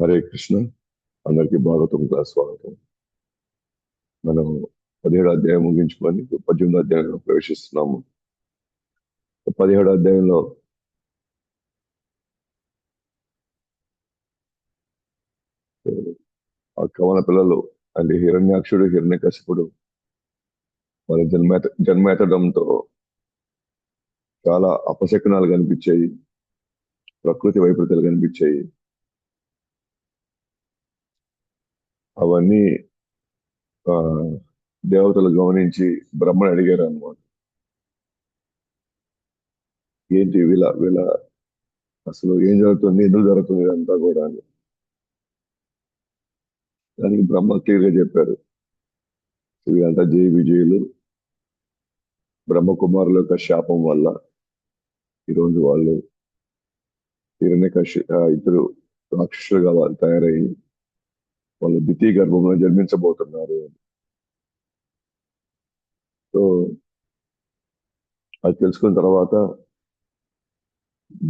హరే కృష్ణ. అందరికీ భాగవతం స్వాగతం. మనం పదిహేడు అధ్యాయం ముగించుకొని పద్దెనిమిది అధ్యాయంలో ప్రవేశిస్తున్నాము. పదిహేడు అధ్యాయంలో ఆ కవన పిల్లలు అంటే హిరణ్యాక్షుడు హిరణ్యకశిపుడు వాళ్ళ జన్మేత జన్మెత్తడంతో చాలా అపశకునాలు కనిపించాయి. ప్రకృతి వైపరీత్యాలు కనిపించాయి. అవన్నీ ఆ దేవతలు గమనించి బ్రహ్మని అడిగారు అనమాట ఏంటి వీళ్ళ వీళ్ళ అసలు ఏం జరుగుతుంది ఎందుకు జరుగుతుంది ఇదంతా కూడా అని. దానికి బ్రహ్మ క్లియర్గా చెప్పారు. వీళ్ళంతా జయ విజయులు. బ్రహ్మ కుమారుల యొక్క శాపం వల్ల ఈరోజు వాళ్ళు హిరణ్య ఇద్దరు రాక్షసులుగా వాళ్ళు తయారయ్యి వాళ్ళు ద్వితీయ గర్భంలో జన్మించబోతున్నారు. సో అది తెలుసుకున్న తర్వాత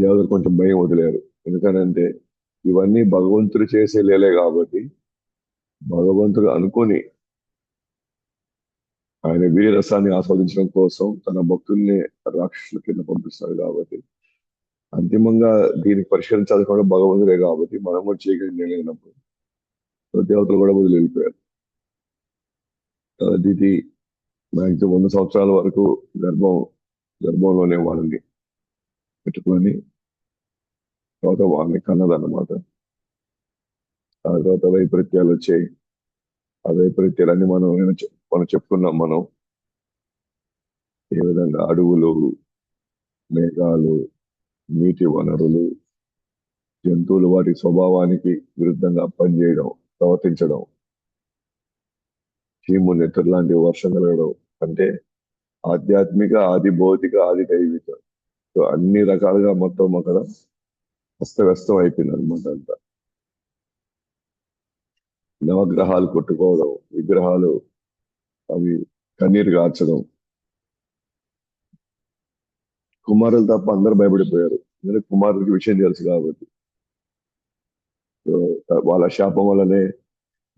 దేవతలు కొంచెం భయం వదిలేరు. ఎందుకనంటే ఇవన్నీ భగవంతుడు చేసే లేలే కాబట్టి భగవంతుడు అనుకొని ఆయన వీరరసాన్ని ఆస్వాదించడం కోసం తన భక్తుల్ని రాక్షసుల కింద పంపిస్తాడు కాబట్టి అంతిమంగా దీనికి పరిష్కరించాల్సి కూడా భగవంతుడే కాబట్టి మనం కూడా చేయగలిగినప్పుడు దేవతలు కూడా వదిలి వెళ్ళిపోయారు దీతి మ్యాక్సిమం వంద సంవత్సరాల వరకు గర్భం గర్భంలోనే వాళ్ళని పెట్టుకొని తర్వాత వాళ్ళని కన్నదన్నమాట. ఆ తర్వాత వైపరీత్యాలు వచ్చాయి. ఆ వైపరీత్యాలన్నీ మనం మనం చెప్పుకున్నాం మనం. ఏ విధంగా అడవులు మేఘాలు నీటి వనరులు జంతువులు వాటి స్వభావానికి విరుద్ధంగా పనిచేయడం. ప్రవర్తించడం. చీము నెత్తరు లాంటి వర్షం కలగడం అంటే ఆధ్యాత్మిక ఆది భౌతిక ఆది దైవిక. సో అన్ని రకాలుగా మొత్తం అక్కడ అస్తవ్యస్తం అయిపోయింది అనమాట అంతా. నవగ్రహాలు కొట్టుకోవడం విగ్రహాలు అవి కన్నీరు కార్చడం కుమారులు తప్ప అందరూ భయపడిపోయారు. ఎందుకంటే కుమారుడికి విషయం తెలుసు కాబట్టి. వాళ్ళ శాపం వల్లనే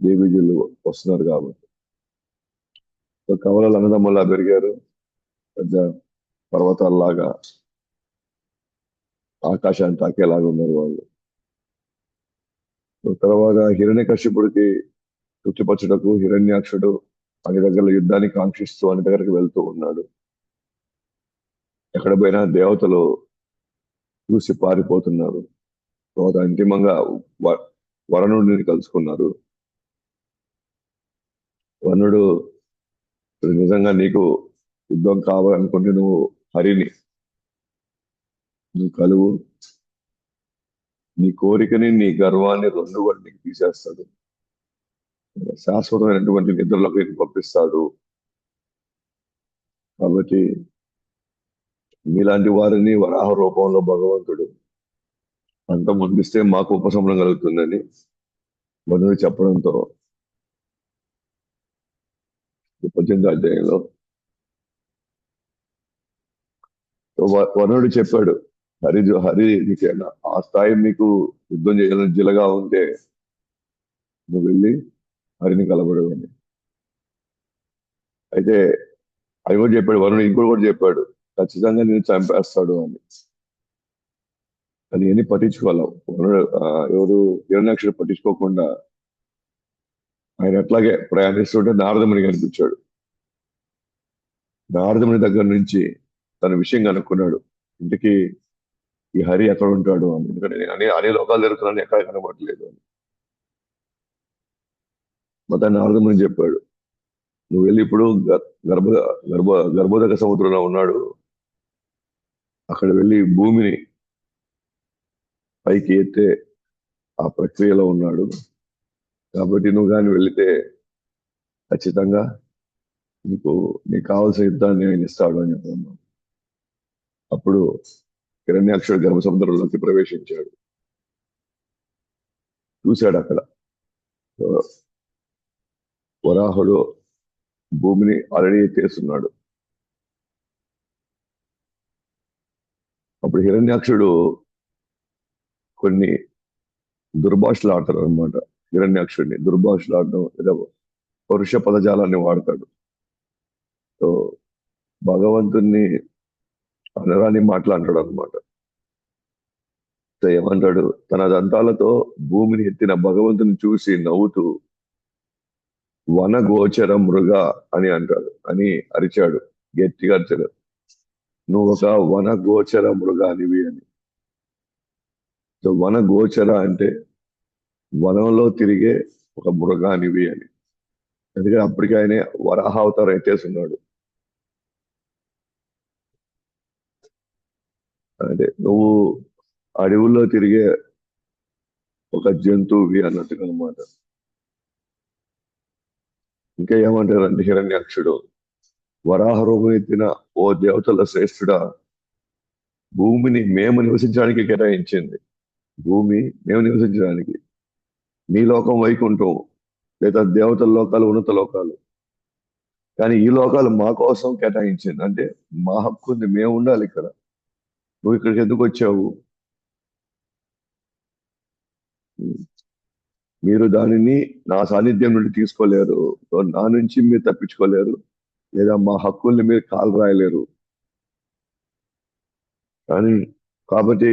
దేవీజులు వస్తున్నారు కాబట్టి. సో కవలలు అన్నదమ్ములా పెరిగారు పెద్ద పర్వతాల్లాగా ఆకాశాన్ని తాకేలాగా ఉన్నారు వాళ్ళు. తర్వాత హిరణ్య కశ్యపుడికి తృప్తిపరచుటకు హిరణ్యాక్షుడు అన్ని దగ్గర యుద్ధాన్ని కాంక్షిస్తూ అన్ని దగ్గరికి వెళ్తూ ఉన్నాడు. ఎక్కడ పోయినా దేవతలు చూసి పారిపోతున్నారు. తర్వాత అంతిమంగా వరుణుడిని కలుసుకున్నారు. వరుణుడు నిజంగా నీకు యుద్ధం కావాలనుకుంటే నువ్వు హరిని నువ్వు కలువు నీ కోరికని నీ గర్వాన్ని రెండు కూడా నీకు తీసేస్తాడు. శాశ్వతమైనటువంటి నిద్రలోకి పంపిస్తాడు. కాబట్టి మీలాంటి వారిని వరాహ రూపంలో భగవంతుడు అంత ముందిస్తే మాకు ఉపశమనం కలుగుతుందని వనుడు చెప్పడంతో పద్దెనిమిది అధ్యాయంలో వరుణుడు చెప్పాడు హరి హరి ఆ స్థాయి నీకు యుద్ధం చేయాలని జిలగా ఉంటే నువ్వు వెళ్ళి హరిని కలబడవని అయితే అది కూడా చెప్పాడు వరుణుడు ఇంకోటి కూడా చెప్పాడు ఖచ్చితంగా నేను చంపేస్తాడు అని. అది ఎన్ని పట్టించుకోవాలి? ఎవరు హిరణ్యాక్షుడు పట్టించుకోకుండా ఆయన అట్లాగే ప్రయాణిస్తుంటే నారదముని కనిపించాడు. నారదముని దగ్గర నుంచి తన విషయం కనుక్కున్నాడు. ఇంటికి ఈ హరి ఎక్కడ ఉంటాడు అని. ఎందుకంటే నేను అనే అనే లోకాలు జరుగుతున్నాను ఎక్కడ కనబడలేదు అని. మొత్తాన్ని నారదముని చెప్పాడు. నువ్వు వెళ్ళి ఇప్పుడు గర్భ గర్భ గర్భోదక సముద్రంలో ఉన్నాడు. అక్కడ వెళ్ళి భూమిని పైకి ఎత్తే ఆ ప్రక్రియలో ఉన్నాడు. కాబట్టి నువ్వు కానీ వెళితే ఖచ్చితంగా నీకు నీకు కావాల్సిన యుద్ధాన్ని నేను ఇస్తాడు అని చెప్పాను. అప్పుడు హిరణ్యాక్షుడు గర్భ సముద్రంలోకి ప్రవేశించాడు. చూశాడు అక్కడ. వరాహుడు భూమిని ఆల్రెడీ ఎత్తేస్తున్నాడు. అప్పుడు హిరణ్యాక్షుడు కొన్ని దుర్భాషలు ఆడతారు అనమాట హిరణ్యాక్షుడిని దుర్భాషలు ఆడడం లేదా పరుష పదజాలాన్ని వాడతాడు. సో భగవంతుణ్ణి అనరాని మాట్లాడతాడు అనమాట సో ఏమంటాడు? తన దంతాలతో భూమిని ఎత్తిన భగవంతుని చూసి నవ్వుతూ వన గోచర మృగ అని అంటాడు. అని అరిచాడు. గట్టిగా అరిచాడు. నువ్వు ఒక వన గోచర మృగానివి అని. సో వన గోచర అంటే వనంలో తిరిగే ఒక మృగానివి అని. ఎందుకంటే అప్పటికి ఆయన వరాహావతారం ఎత్తేస్తున్నాడు అంటే నువ్వు అడవుల్లో తిరిగే ఒక జంతువువి అన్నట్టుగా అనమాట ఇంకా ఏమంటారంటే హిరణ్యాక్షుడు వరాహ రూపం ఎత్తిన ఓ దేవతల శ్రేష్ఠుడా భూమిని మేము నివసించడానికి కేటాయించింది. భూమి మేము నివసించడానికి. నీ లోకం వైకుంఠం లేదా దేవతల లోకాలు ఉన్నత లోకాలు. కానీ ఈ లోకాలు మా కోసం కేటాయించింది. అంటే మా హక్కు ఉంది మేము ఉండాలి ఇక్కడ. నువ్వు ఇక్కడికి ఎందుకు వచ్చావు? మీరు దానిని నా సాన్నిధ్యం నుండి తీసుకోలేరు. నా నుంచి మీరు తప్పించుకోలేరు. లేదా మా హక్కుల్ని మీరు కాలు రాయలేరు కానీ కాబట్టి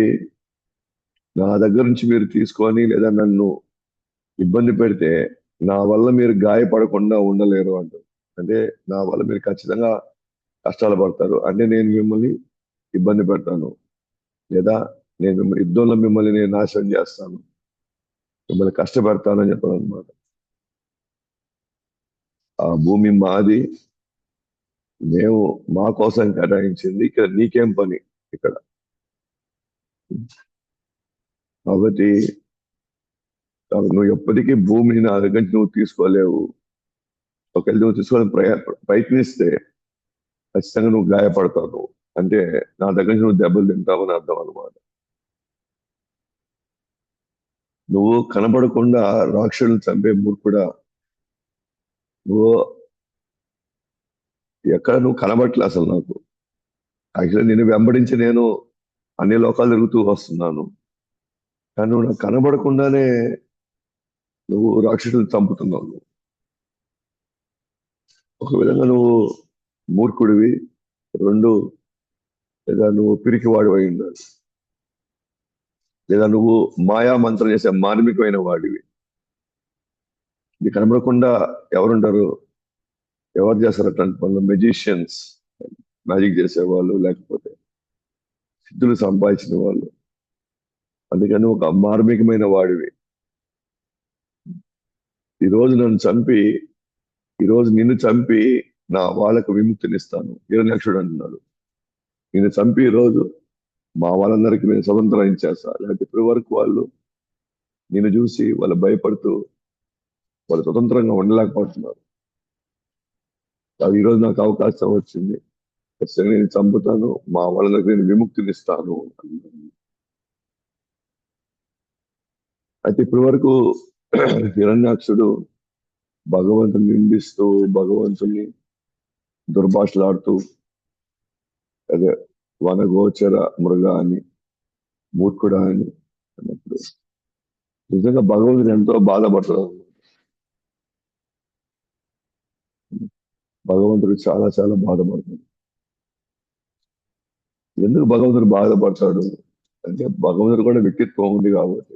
నా దగ్గర నుంచి మీరు తీసుకొని లేదా నన్ను ఇబ్బంది పెడితే నా వల్ల మీరు గాయపడకుండా ఉండలేరు అంటారు. అంటే నా వల్ల మీరు ఖచ్చితంగా కష్టాలు పడతారు. అంటే నేను మిమ్మల్ని ఇబ్బంది పెడతాను. లేదా నేను మిమ్మల్ని యుద్ధంలో మిమ్మల్ని నేను నాశనం చేస్తాను. మిమ్మల్ని కష్టపడతాను చెప్పాను అనమాట ఆ భూమి మాది. మేము మా కోసం కేటాయించింది. ఇక్కడ నీకేం పని? ఇక్కడ. కాబట్టి నువ్వు ఎప్పటికీ భూమిని నా దగ్గర నుంచి నువ్వు తీసుకోలేవు. ఒకవేళ నువ్వు తీసుకోవాలని ప్రయ ప్రయత్నిస్తే ఖచ్చితంగా నువ్వు గాయపడతావు నువ్వు. అంటే నా దగ్గర నుంచి నువ్వు దెబ్బలు తింటావని అర్థం అనమాట నువ్వు కనబడకుండా రాక్షసులను చంపే కూడా నువ్వు ఎక్కడ నువ్వు కనబడట్లే అసలు నాకు. యాక్చువల్లీ నేను వెంబడించి నేను అన్ని లోకాలు తిరుగుతూ వస్తున్నాను. కానీ నువ్వు నాకు కనబడకుండానే నువ్వు రాక్షసులు చంపుతున్నావు నువ్వు. ఒక విధంగా నువ్వు మూర్ఖుడివి రెండు లేదా నువ్వు పిరికివాడు అయి ఉండాలి. లేదా నువ్వు మాయా మంత్రం చేసే మార్మికమైన వాడివి. ఇది కనబడకుండా ఎవరుంటారు ఎవరు చేస్తారు అట్లాంటి పనులు? మెజిషియన్స్ మ్యాజిక్ చేసేవాళ్ళు లేకపోతే సిద్ధులు సంపాదించిన వాళ్ళు. అందుకని ఒక మార్మికమైన వాడివి. ఈరోజు నన్ను చంపి ఈరోజు నిన్ను చంపి నా వాళ్ళకు విముక్తినిస్తాను. హిరణ్యాక్షుడు అంటున్నాడు. నిన్ను చంపి ఈరోజు మా వాళ్ళందరికీ నేను స్వతంత్రం ఇచ్చేస్తా. లేకపోతే ఇప్పటి వరకు వాళ్ళు నిన్ను చూసి వాళ్ళు భయపడుతూ వాళ్ళు స్వతంత్రంగా ఉండలేకపోతున్నారు. అది ఈరోజు నాకు అవకాశం వచ్చింది. ఖచ్చితంగా నేను చంపుతాను. మా వాళ్ళందరికీ నేను విముక్తినిస్తాను. అన్నాడు. అయితే ఇప్పటి వరకు హిరణ్యాక్షుడు భగవంతుని నిందిస్తూ భగవంతుని దుర్భాషలాడుతూ అదే వనగోచర మృగ అని మూర్ఖుడా అని అన్నప్పుడు నిజంగా భగవంతుడు ఎంతో బాధపడుతున్నారు భగవంతుడు చాలా చాలా బాధపడుతుంది ఎందుకు భగవంతుడు బాధపడతాడు? అంటే భగవంతుడు కూడా వ్యక్తిత్వం ఉంది కాబట్టి.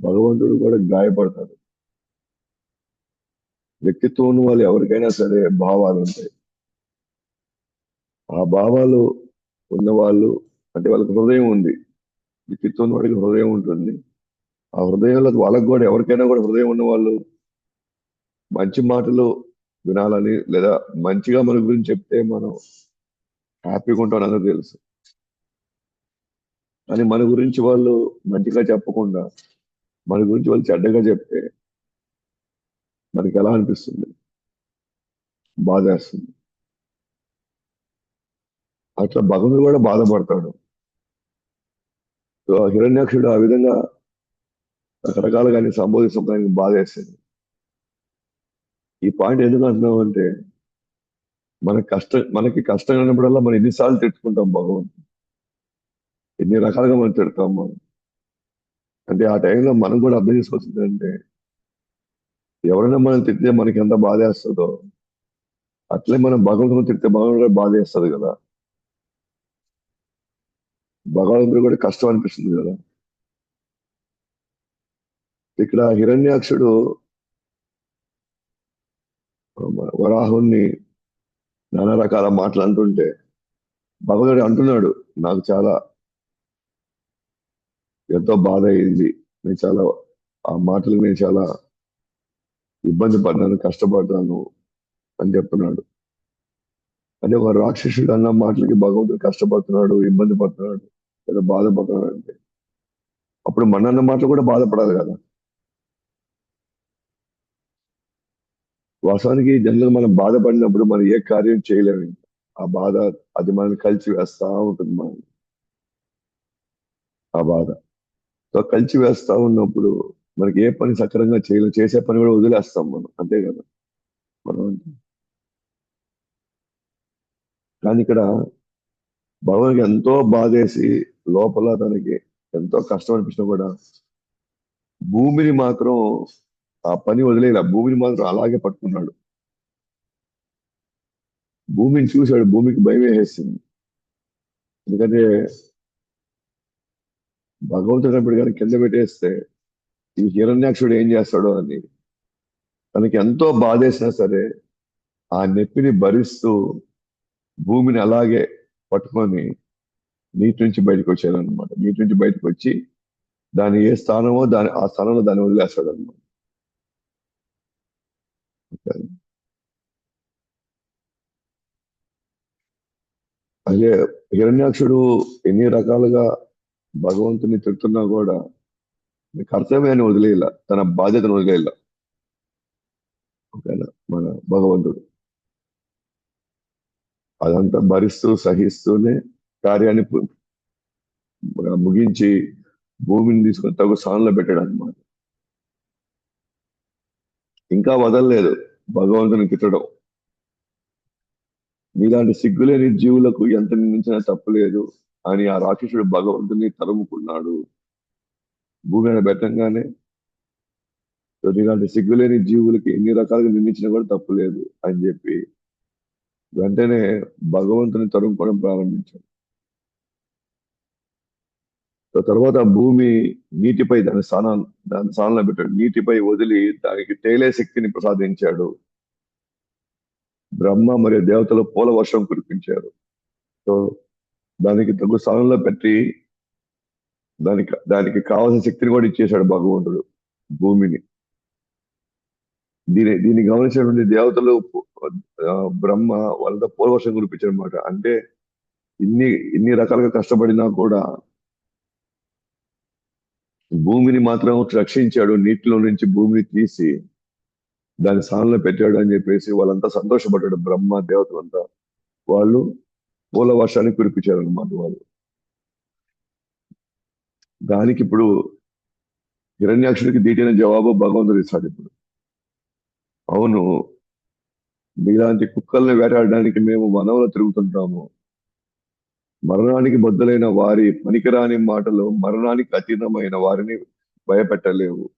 భగవంతుడు కూడా గాయపడతాడు. వ్యక్తిత్వం ఉన్న వాళ్ళు ఎవరికైనా సరే భావాలు ఉంటాయి. ఆ భావాలు ఉన్నవాళ్ళు అంటే వాళ్ళకి హృదయం ఉంది. వ్యక్తిత్వం ఉన్న వాడికి హృదయం ఉంటుంది. ఆ హృదయంలో వాళ్ళకి కూడా ఎవరికైనా కూడా హృదయం ఉన్న వాళ్ళు మంచి మాటలు వినాలని లేదా మంచిగా మన గురించి చెప్తే మనం హ్యాపీగా ఉంటాం అందరూ తెలుసు. కానీ మన గురించి వాళ్ళు మంచిగా చెప్పకుండా మన గురించి వాళ్ళు చెడ్డగా చెప్తే మనకి ఎలా అనిపిస్తుంది? బాధేస్తుంది. అట్లా భగవంతుడు కూడా బాధపడతాడు. సో ఆ హిరణ్యాక్షుడు ఆ విధంగా రకరకాలుగా సంబోధించడానికి బాధేస్తుంది ఈ పాయింట్ ఎందుకు అంటున్నాం అంటే మన కష్టం మనకి కష్టం అయినప్పుడల్లా మనం ఎన్నిసార్లు తిట్టుకుంటాం భగవంతుడు. ఎన్ని రకాలుగా మనం తిడతాం మనం అంటే ఆ టైంలో మనం కూడా అర్థం చేసుకోవాల్సింది అంటే ఎవరైనా మనం తిట్టితే మనకి ఎంత బాధ వేస్తుందో అట్లే మనం భగవంతుని తిడితే భగవంతుడు కూడా బాధ వేస్తుంది కదా. భగవంతుడు కూడా కష్టం అనిపిస్తుంది కదా. ఇక్కడ హిరణ్యాక్షుడు వరాహుణ్ణి నానా రకాల మాటలు అంటుంటే భగవంతుడు అంటున్నాడు నాకు చాలా ఎంతో బాధ అయింది. నేను చాలా ఆ మాటలు నేను చాలా ఇబ్బంది పడ్డాను కష్టపడ్డాను అని చెప్తున్నాడు. అంటే ఒక రాక్షసుడు అన్న మాటలకి భగవంతుడు కష్టపడుతున్నాడు ఇబ్బంది పడుతున్నాడు లేదా బాధపడుతున్నాడు అంటే అప్పుడు మన అన్న మాటలు కూడా బాధపడాలి కదా. వాస్తవానికి జనరల్ మనం బాధపడినప్పుడు మనం ఏ కార్యం చేయలేము. ఆ బాధ అది మనల్ని కలిసి వేస్తా ఉంటుంది మనం ఆ బాధ. సో కలిసి వేస్తా ఉన్నప్పుడు మనకి ఏ పని సక్రంగా చేయలేదు చేసే పని కూడా వదిలేస్తాం మనం. అంతే కదా? మనం కానీ ఇక్కడ భగవానికి ఎంతో బాధేసి లోపల తనకి ఎంతో కష్టం అనిపించినా కూడా భూమిని మాత్రం ఆ పని వదిలేలా భూమిని మాత్రం అలాగే పట్టుకున్నాడు. భూమిని చూశాడు. భూమికి భయం వేసేసింది. ఎందుకంటే భగవంతుడు అప్పుడు కానీ కింద పెట్టేస్తే ఈ హిరణ్యాక్షుడు ఏం చేస్తాడో అని తనకి ఎంతో బాధేసినా సరే ఆ నొప్పిని భరిస్తూ భూమిని అలాగే పట్టుకొని నీటి నుంచి బయటకు వచ్చాడనమాట నీటి నుంచి బయటకు వచ్చి దాని ఏ స్థానమో దాని ఆ స్థానంలో దాన్ని వదిలేస్తాడు అనమాట అదే హిరణ్యాక్షుడు ఎన్ని రకాలుగా భగవంతుని తిడుతున్నా కూడా కర్తవ్యాన్ని వదిలేయాల తన బాధ్యతను వదిలేయాల. ఓకేనా మన భగవంతుడు అదంతా భరిస్తూ సహిస్తూనే కార్యాన్ని ముగించి భూమిని తీసుకొని తగు స్థానంలో పెట్టాడు అనమాట ఇంకా వదలలేదు భగవంతుని తిట్టడం. మీలాంటి సిగ్గులేని జీవులకు ఎంత నిందించినా తప్పులేదు అని ఆ రాక్షసుడు భగవంతుని తరుముకున్నాడు. భూమి మీద పెట్టంగానే "సో సిగ్గులేని జీవులకి ఎన్ని రకాలుగా నిందించినా కూడా తప్పు లేదు అని చెప్పి వెంటనే భగవంతుని తరుముకోవడం ప్రారంభించాడు. తర్వాత భూమి నీటిపై దాని స్థానాలు దాని స్థానంలో పెట్టాడు. నీటిపై వదిలి దానికి తేలే శక్తిని ప్రసాదించాడు. బ్రహ్మ మరియు దేవతలు పూల వర్షం కురిపించారు. సో దానికి తగు స్థానంలో పెట్టి దానికి దానికి కావాల్సిన శక్తిని కూడా ఇచ్చేశాడు భగవంతుడు భూమిని. దీని దీన్ని గమనించినటువంటి దేవతలు బ్రహ్మ వాళ్ళతో పూర్వశం కురిపించారనమాట అంటే ఇన్ని ఇన్ని రకాలుగా కష్టపడినా కూడా భూమిని మాత్రం రక్షించాడు నీటిలో నుంచి భూమిని తీసి దాని స్థానంలో పెట్టాడు అని చెప్పేసి వాళ్ళంతా సంతోషపడ్డాడు బ్రహ్మ దేవతలంతా. వాళ్ళు పూల వర్షాన్ని కురిపించారనమాట వాళ్ళు. దానికి ఇప్పుడు హిరణ్యాక్షుడికి దీటైన జవాబు భగవంతుడు ఇస్తాడు ఇప్పుడు. అవును మీలాంటి కుక్కల్ని వేటాడడానికి మేము వనంలో తిరుగుతుంటాము. మరణానికి బద్దులైన వారి పనికిరాని మాటలు మరణానికి అతీతమైన వారిని భయపెట్టలేవు.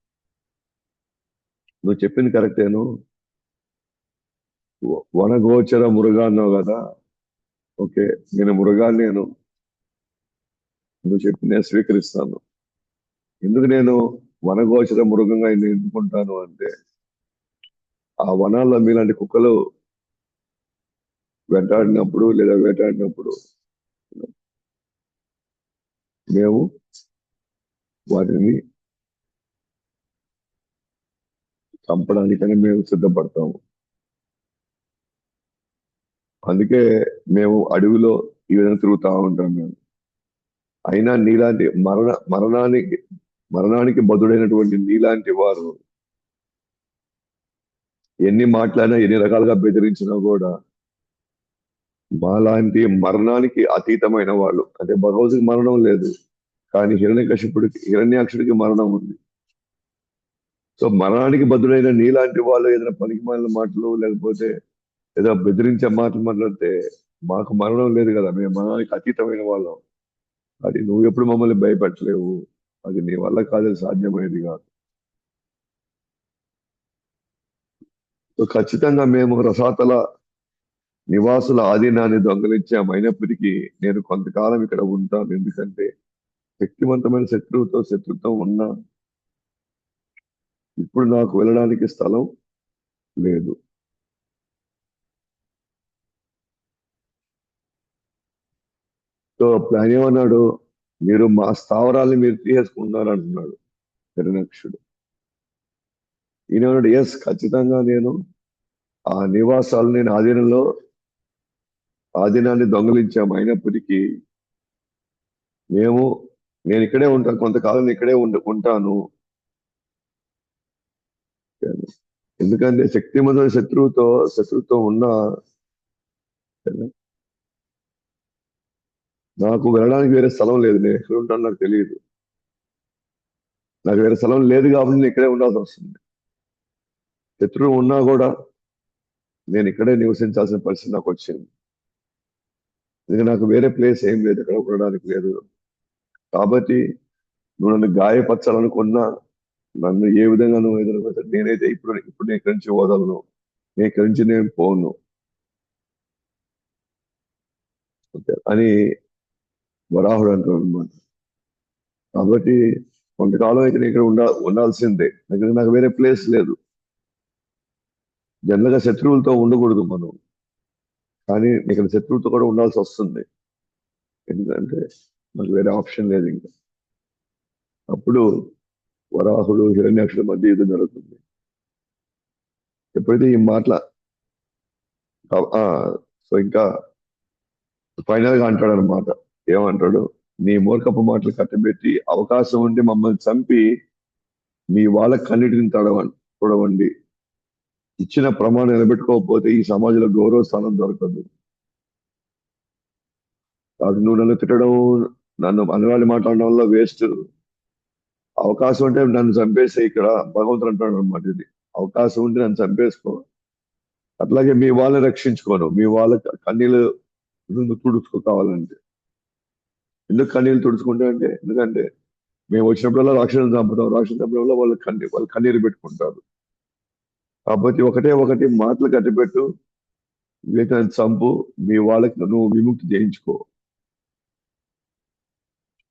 నువ్వు చెప్పింది కరెక్టేను. వనగోచర మురుగా అన్నావు కదా. ఓకే నేను మురుగా నేను నువ్వు చెప్పి నేను స్వీకరిస్తాను. ఎందుకు నేను వనగోచర మృగంగా ఎన్నుకుంటాను అంటే ఆ వనాల్లో మీలాంటి కుక్కలు వెంటాడినప్పుడు లేదా వేటాడినప్పుడు మేము వాటిని చంపడానికని మేము సిద్ధపడతాము. అందుకే మేము అడవిలో ఈ విధంగా తిరుగుతా ఉంటాం మేము. అయినా నీలాంటి మరణ మరణానికి మరణానికి బదుడైనటువంటి నీలాంటి వారు ఎన్ని మాట్లాడినా ఎన్ని రకాలుగా బెదిరించినా కూడా మాలాంటి మరణానికి అతీతమైన వాళ్ళు. అంటే భగవద్కి మరణం లేదు కానీ హిరణ్యకశిపుడికి హిరణ్యాక్షుడికి మరణం ఉంది. సో మరణానికి బదులైన నీలాంటి వాళ్ళు ఏదైనా పనికి మాలిన మాటలు లేకపోతే ఏదో బెదిరించే మాటలు మాట్లాడితే మాకు మరణం లేదు కదా మేము మరణానికి అతీతమైన వాళ్ళం. అది నువ్వు ఎప్పుడు మమ్మల్ని భయపెట్టలేవు. అది నీ వల్ల కాదు సాధ్యమయ్యేది కాదు. ఖచ్చితంగా మేము రసాతల నివాసుల ఆధీనాన్ని దొంగలించామైనప్పటికీ నేను కొంతకాలం ఇక్కడ ఉంటాను. ఎందుకంటే శక్తివంతమైన శత్రువుతో శత్రుత్వం ఉన్నా ఇప్పుడు నాకు వెళ్ళడానికి స్థలం లేదు. సో ఆయన ఏమన్నాడు? మీరు మా స్థావరాలు మీరు తీసేసుకుంటున్నారు అంటున్నాడు హిరణ్యక్షుడు ఈయన ఎస్ ఖచ్చితంగా నేను ఆ నివాసాలు నేను ఆధీనంలో ఆధీనాన్ని దొంగలించాము అయినప్పటికీ మేము నేను ఇక్కడే ఉంటాను కొంతకాలం ఇక్కడే ఉండ ఉంటాను. ఎందుకంటే శక్తిమంతుల శత్రువుతో శత్రువుతో ఉన్న నాకు వెళ్ళడానికి వేరే స్థలం లేదు. నేను ఎక్కడ ఉంటాను నాకు తెలియదు. నాకు వేరే స్థలం లేదు కాబట్టి నేను ఇక్కడే ఉండాల్సి వస్తుంది. శత్రువు ఉన్నా కూడా నేను ఇక్కడే నివసించాల్సిన పరిస్థితి నాకు వచ్చింది. ఎందుకంటే నాకు వేరే ప్లేస్ ఏం లేదు. ఇక్కడ ఉండడానికి లేదు. కాబట్టి నువ్వు నన్ను గాయపరచాలనుకున్నా నన్ను ఏ విధంగా నువ్వు ఎదుర్కొంటే నేనైతే ఇప్పుడు ఇప్పుడు నేను ఇక్కడి నుంచి ఓదలను నేను ఇక్కడి నుంచి నేను పోను. ఓకే. అని వరాహుడు అంటాడు అనమాట కాబట్టి కొంతకాలం అయితే ఇక్కడ ఉండా ఉండాల్సిందే. ఎందుకంటే నాకు వేరే ప్లేస్ లేదు. జనరల్గా శత్రువులతో ఉండకూడదు మనం. కానీ ఇక్కడ శత్రువులతో కూడా ఉండాల్సి వస్తుంది. ఎందుకంటే నాకు వేరే ఆప్షన్ లేదు ఇంకా. అప్పుడు వరాహుడు హిరణ్యాక్షుల మధ్య యుద్ధం జరుగుతుంది. ఎప్పుడైతే ఈ మాటల సో ఇంకా ఫైనల్గా అంటాడు అనమాట ఏమంటాడు? నీ మూర్ఖపు మాటలు కట్టబెట్టి అవకాశం ఉండి మమ్మల్ని చంపి మీ వాళ్ళ కన్నిటిని తడవండి. చూడవండి ఇచ్చిన ప్రమాణం నిలబెట్టుకోకపోతే ఈ సమాజంలో గౌరవ స్థానం దొరకదు. కాబట్టి నువ్వు నన్ను తిట్టడం నన్ను అనగాలి మాట్లాడడం వల్ల వేస్ట్. అవకాశం ఉంటే నన్ను చంపేసే ఇక్కడ. భగవంతుడు అంటాడు అనమాట ఇది. అవకాశం ఉంటే నన్ను చంపేసుకో. అట్లాగే మీ వాళ్ళని రక్షించుకోను. మీ వాళ్ళ కన్నీళ్ళు తుడుచుకో కావాలంటే ఎందుకు కన్నీళ్ళు తుడుచుకుంటా అంటే? ఎందుకంటే మేము వచ్చినప్పుడల్లా రాక్షసులు చంపుతాం. రాక్షసులు వల్ల వాళ్ళు కన్నీ వాళ్ళు కన్నీరు పెట్టుకుంటారు. కాబట్టి ఒకటే ఒకటి మాటలు కట్టిపెట్టు. వీటిని చంపు. మీ వాళ్ళకి నువ్వు విముక్తి చేయించుకో.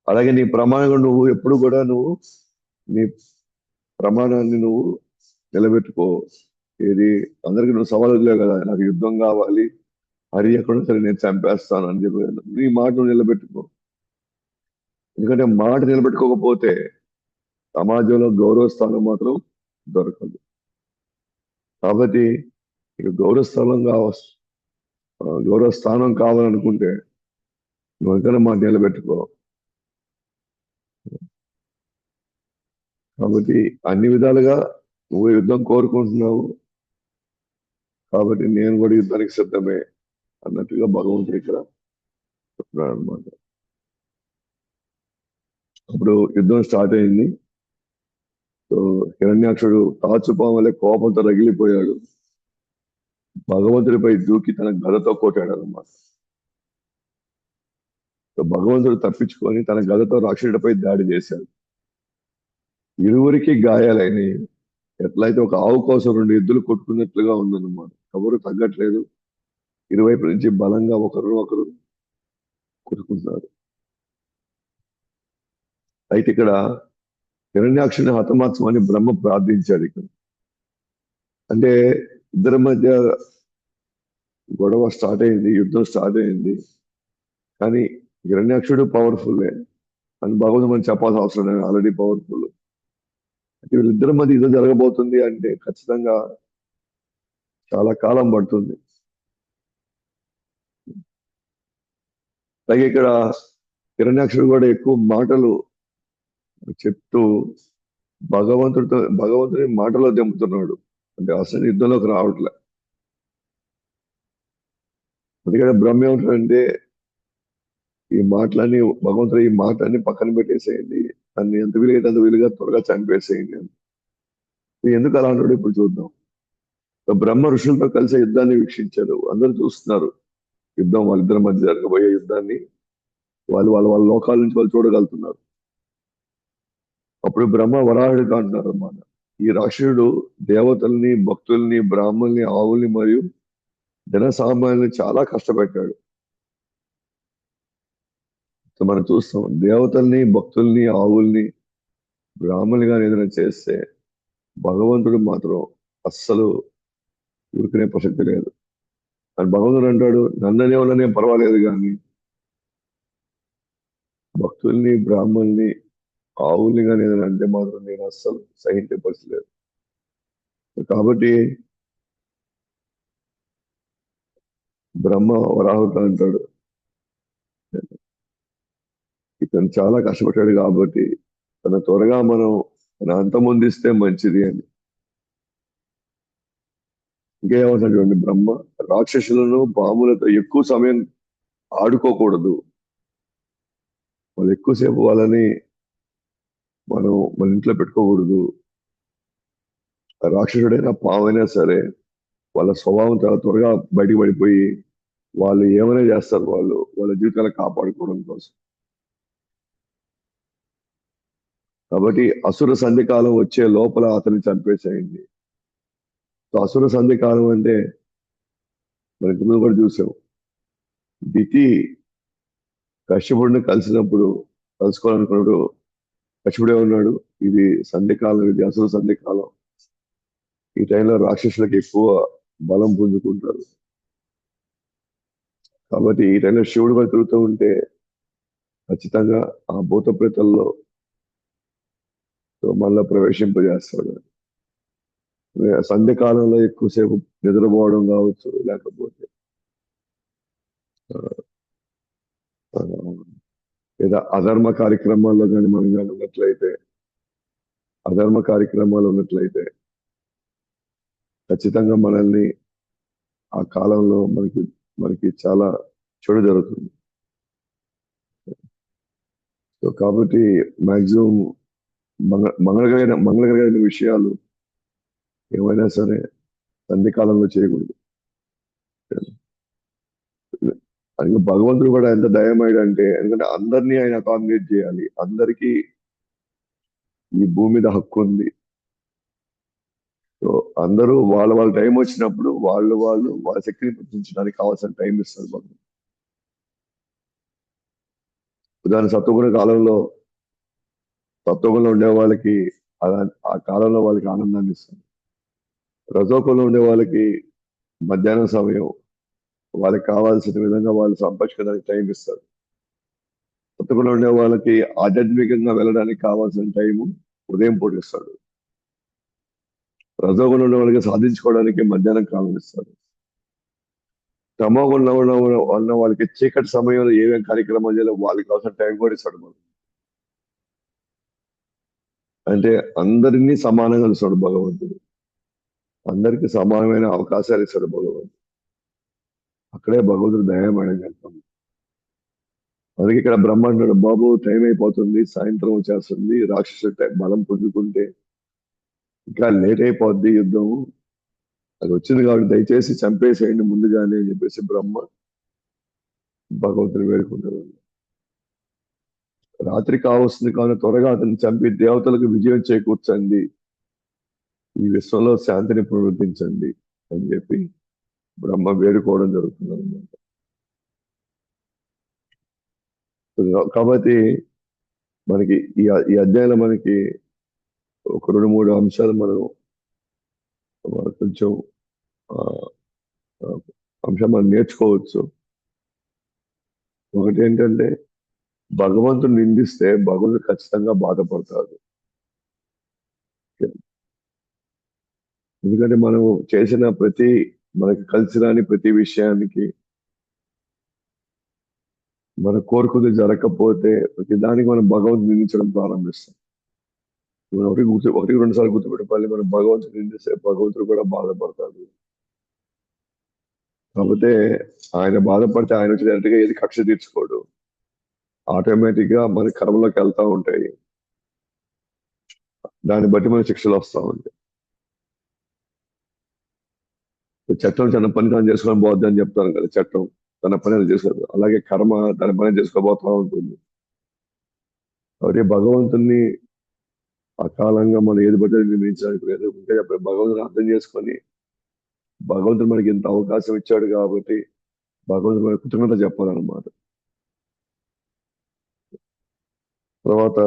అలాగే నీ ప్రమాణంగా నువ్వు ఎప్పుడు కూడా నువ్వు నీ ప్రమాణాన్ని నువ్వు నిలబెట్టుకో. ఏది? అందరికి నువ్వు సవాలు లేవు కదా. నాకు యుద్ధం కావాలి. హరి ఎక్కడో సరే నేను చంపేస్తాను అని చెప్పి. నీ మాట నువ్వు నిలబెట్టుకో. ఎందుకంటే మాట నిలబెట్టుకోకపోతే సమాజంలో గౌరవ స్థానం మాత్రం దొరకదు. కాబట్టి ఇక గౌరవ కావ గౌరవ స్థానం కావాలనుకుంటే నువ్వు ఎక్కడ మాట నిలబెట్టుకో? కాబట్టి అన్ని విధాలుగా నువ్వు యుద్ధం కోరుకుంటున్నావు. కాబట్టి నేను కూడా యుద్ధానికి సిద్ధమే అన్నట్టుగా భగవంతుడు ఇక్కడ చెప్తున్నాడు అనమాట అప్పుడు యుద్ధం స్టార్ట్ అయింది. సో హిరణ్యాక్షుడు తాచుపాము వల్ల కోపంతో రగిలిపోయాడు. భగవంతుడిపై దూకి తన గదతో కొట్టాడు అనమాట సో భగవంతుడు తప్పించుకొని తన గదతో రాక్షసుడిపై దాడి చేశాడు. ఇరువురికి గాయాలైనవి ఎట్లయితే ఒక ఆవు కోసం రెండు ఎద్దులు కొట్టుకున్నట్లుగా ఉందన్నమాట. ఎవరు తగ్గట్లేదు. ఇరువైపు నుంచి బలంగా ఒకరు ఒకరు కొట్టుకుంటున్నారు. అయితే ఇక్కడ హిరణ్యాక్షుని హతమార్చమని బ్రహ్మ ప్రార్థించాడు ఇక్కడ. అంటే ఇద్దరి మధ్య గొడవ స్టార్ట్ అయింది యుద్ధం స్టార్ట్ అయింది. కానీ హిరణ్యాక్షుడు పవర్ఫుల్లే అని భగవంతుడు మనం చెప్పాల్సిన అవసరం లేదు ఆల్రెడీ పవర్ఫుల్ అంటే వీళ్ళిద్దరి మధ్య యుద్ధం జరగబోతుంది అంటే ఖచ్చితంగా చాలా కాలం పడుతుంది. పైగా ఇక్కడ హిరణ్యాక్షుడు కూడా ఎక్కువ మాటలు చెప్తూ భగవంతుడితో భగవంతుని మాటలో దింపుతున్నాడు. అంటే అసలు యుద్ధంలోకి రావట్లే. అందుకని బ్రహ్మ ఏమంటాడంటే ఈ మాటలన్నీ భగవంతుడు ఈ మాటలన్నీ పక్కన పెట్టేసేయండి. దాన్ని ఎంత వీలైతే అంత వీలుగా త్వరగా చంపేసేయండి అని. ఎందుకు అలా అన్నాడు ఇప్పుడు చూద్దాం. బ్రహ్మ ఋషులతో కలిసి యుద్ధాన్ని వీక్షించారు. అందరూ చూస్తున్నారు. యుద్ధం వాళ్ళిద్దరి మధ్య జరగబోయే యుద్ధాన్ని. వాళ్ళు వాళ్ళ వాళ్ళ లోకాల నుంచి వాళ్ళు చూడగలుగుతున్నారు. అప్పుడు బ్రహ్మ వరాహుడిగా అంటున్నారు అన్నమాట. ఈ రాక్షసుడు దేవతల్ని భక్తుల్ని బ్రాహ్మణుల్ని ఆవుల్ని మరియు జనసామాన్యుల్ని చాలా కష్టపెట్టాడు. మనం చూస్తాం దేవతల్ని భక్తుల్ని ఆవుల్ని బ్రాహ్మణులుగా ఏదైనా చేస్తే భగవంతుడు మాత్రం అస్సలు ఊరికనే ప్రసక్తి లేదు. అని భగవంతుడు అంటాడు నన్ననే ఉన్ననే పర్వాలేదు కానీ భక్తుల్ని బ్రాహ్మణుల్ని ఆవుల్ని కానీ ఏదైనా అంటే మాత్రం నేను అస్సలు సహించే పరిస్థితి లేదు. కాబట్టి బ్రహ్మ వరాహుత అంటాడు. ఇతను చాలా కష్టపడ్డాడు కాబట్టి తన త్వరగా మనం తన అంతమొందిస్తే మంచిది అని. ఇంకేమంటాడు బ్రహ్మ రాక్షసులను పాములతో ఎక్కువ సమయం ఆడుకోకూడదు. వాళ్ళు ఎక్కువసేపు వాళ్ళని మనం మన ఇంట్లో పెట్టుకోకూడదు. రాక్షసుడైనా పామైనా సరే వాళ్ళ స్వభావం చాలా త్వరగా బయటికి పడిపోయి వాళ్ళు ఏమైనా చేస్తారు వాళ్ళు వాళ్ళ జీవితాలు కాపాడుకోవడం కోసం. కాబట్టి అసుర సంధికాలం వచ్చే లోపల అతన్ని చంపేసేయండి. సో అసుర సంధికాలం అంటే మన ఇంతకుముందు కూడా చూసాం. దితి కష్టపడిన కలిసినప్పుడు కలుసుకోవాలనుకున్నప్పుడు కశ్యపుడే ఉన్నాడు. ఇది సంధ్యకాలం ఇది అసలు సంధ్యకాలం. ఈ టైంలో రాక్షసులకు ఎక్కువ బలం పుంజుకుంటారు. కాబట్టి ఈ టైంలో శివుడు కూడా తిరుగుతూ ఉంటే ఖచ్చితంగా ఆ భూత ప్రేతల్లో మళ్ళా ప్రవేశింపజేస్తాడు. సంధ్యకాలంలో ఎక్కువసేపు నిద్రపోవడం కావచ్చు లేకపోతే లేదా అధర్మ కార్యక్రమాల్లో కానీ మనం కానీ ఉన్నట్లయితే అధర్మ కార్యక్రమాలు ఉన్నట్లయితే ఖచ్చితంగా మనల్ని ఆ కాలంలో మనకి మనకి చాలా చెడు జరుగుతుంది. సో కాబట్టి మాక్సిమం మంగ మంగళకరమైన మంగళకరమైన విషయాలు ఏమైనా సరే సంధికాలంలో చేయకూడదు. అది భగవంతుడు కూడా ఎంత దయమయ్యాడు అంటే ఎందుకంటే అందరినీ ఆయన అకామిడేట్ చేయాలి. అందరికీ ఈ భూమి మీద హక్కు ఉంది. సో అందరూ వాళ్ళ వాళ్ళ టైం వచ్చినప్పుడు వాళ్ళు వాళ్ళు వాళ్ళ శక్తిని ప్రదర్శించడానికి కావాల్సిన టైం ఇస్తారు భగవంతుడు. ఉదాహరణ సత్వగుణ కాలంలో సత్వగుణంలో ఉండే వాళ్ళకి ఆ కాలంలో వాళ్ళకి ఆనందాన్ని ఇస్తుంది. రజోకంలో ఉండే వాళ్ళకి మధ్యాహ్నం సమయం వాళ్ళకి కావాల్సిన విధంగా వాళ్ళు సంపాదించడానికి టైం ఇస్తారు. కొత్తగా ఉండే వాళ్ళకి ఆధ్యాత్మికంగా వెళ్ళడానికి కావాల్సిన టైము ఉదయం పూట ఇస్తాడు రజోగుణం ఉండే వాళ్ళకి సాధించుకోవడానికి మధ్యాహ్నం కాలం ఇస్తాడు తమోగుణం ఉన్న ఉన్న వాళ్ళకి చీకటి సమయంలో ఏమేమి కార్యక్రమాలు చేయాలో వాళ్ళకి కావాల్సిన టైం కూడా ఇస్తాడు మనం అంటే అందరినీ సమానంగా ఇస్తాడు భగవంతుడు. అందరికి సమానమైన అవకాశాలు ఇస్తాడు భగవంతుడు. అక్కడే భగవంతుడు దయమేడం చెప్తాం అందుకే ఇక్కడ బ్రహ్మ అంటాడు బాబు టైం అయిపోతుంది సాయంత్రం వచ్చేస్తుంది రాక్షసుడు బలం పుంజుకుంటే ఇంకా లేట్ అయిపోద్ది యుద్ధం. అది వచ్చింది కాబట్టి దయచేసి చంపేసేయండి ముందుగానే అని చెప్పేసి బ్రహ్మ భగవంతుని వేడుకుంటారు రాత్రి కావస్తుంది కానీ త్వరగా అతన్ని చంపి దేవతలకు విజయం చేకూర్చండి. ఈ విశ్వంలో శాంతిని పునరుద్ధరించండి అని చెప్పి బ్రహ్మ వేడుకోవడం జరుగుతుంది అనమాట కాబట్టి మనకి ఈ ఈ అధ్యాయంలో మనకి ఒక రెండు మూడు అంశాలు మనం కొంచెం అంశం మనం నేర్చుకోవచ్చు. ఒకటి ఏంటంటే భగవంతుడు నిందిస్తే భగవంతుడు ఖచ్చితంగా బాధపడతాడు. ఎందుకంటే మనం చేసిన ప్రతి మనకి కలిసిరాని ప్రతి విషయానికి మన కోరుకుంది జరగకపోతే ప్రతి దానికి మనం భగవంతుని నిందించడం ప్రారంభిస్తాం. మనం ఒకటి గుర్తు ఒకటి రెండు సార్లు గుర్తుపెట్టుకోవాలి. మనం భగవంతుని నిందిస్తే భగవంతుడు కూడా బాధపడతాడు. కాకపోతే ఆయన బాధపడితే ఆయన వచ్చి డైరెక్ట్గా ఏది కక్ష తీర్చుకోడు. ఆటోమేటిక్గా మన కర్మలోకి వెళ్తా ఉంటాయి. దాన్ని బట్టి మన శిక్షలు వస్తూ ఉంటాయి. చట్టం తన పని తాను చేసుకొని పోవద్దు అని చెప్తాను కదా చట్టం. తన పని చేసుకోదు అలాగే కర్మ తన పని చేసుకోబోతా ఉంటుంది. కాబట్టి భగవంతుణ్ణి అకాలంగా మనం ఏది పడితే నిర్మించడానికి లేదు. ఇంకా భగవంతుని అర్థం చేసుకొని భగవంతుడు మనకి ఇంత అవకాశం ఇచ్చాడు కాబట్టి భగవంతుడు మనకి కృతజ్ఞత చెప్పాలన్నమాట. తర్వాత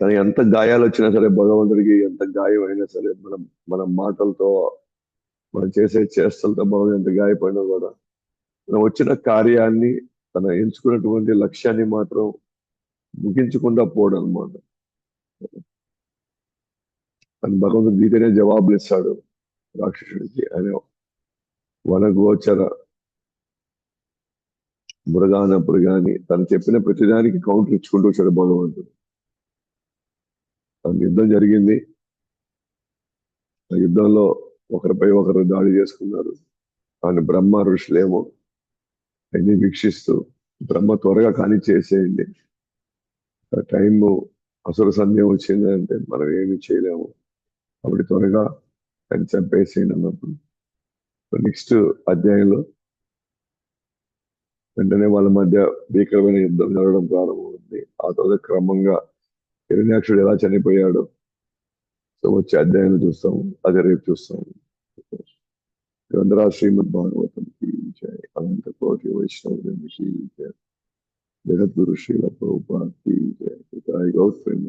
తన ఎంత గాయాలు వచ్చినా సరే భగవంతుడికి ఎంత గాయం అయినా సరే మనం మన మాటలతో మనం చేసే చేష్టలతో మనం ఎంత గాయపడినా కూడా మనం వచ్చిన కార్యాన్ని తన ఎంచుకున్నటువంటి లక్ష్యాన్ని మాత్రం ముగించకుండా పోవడం అనమాట అని భగవంతుడు గీతనే జవాబులు ఇస్తాడు రాక్షసుడికి ఆయన వనగోచర మృగాన మృగాని తను చెప్పిన ప్రతిదానికి కౌంటర్ ఇచ్చుకుంటూ వచ్చాడు భగవంతుడు. యుద్ధం జరిగింది. ఆ యుద్ధంలో ఒకరిపై ఒకరు దాడి చేసుకున్నారు. ఆయన బ్రహ్మ ఋషులేమో అన్ని వీక్షిస్తూ బ్రహ్మ త్వరగా కాని చేసేయండి. ఆ టైం అసలు సంధ్యం వచ్చింది అంటే మనం ఏమి చేయలేము. అప్పుడు త్వరగా ఆయన చంపేసేయండి అన్నప్పుడు. నెక్స్ట్ అధ్యాయంలో వెంటనే వాళ్ళ మధ్య భీకరమైన యుద్ధం జరగడం ప్రారంభమైంది. ఆ తర్వాత క్రమంగా హిరణ్యాక్షుడు ఎలా చనిపోయాడు. సో వచ్చే అధ్యాయంలో చూస్తాము. అదే రేపు చూస్తాము. గ్రంథరా శ్రీమద్ భాగవతంకి జయ అనంత కోటి వైష్ణవుడికి జయ జగద్గురు శ్రీల ప్రభుపాకి జయ గౌతమ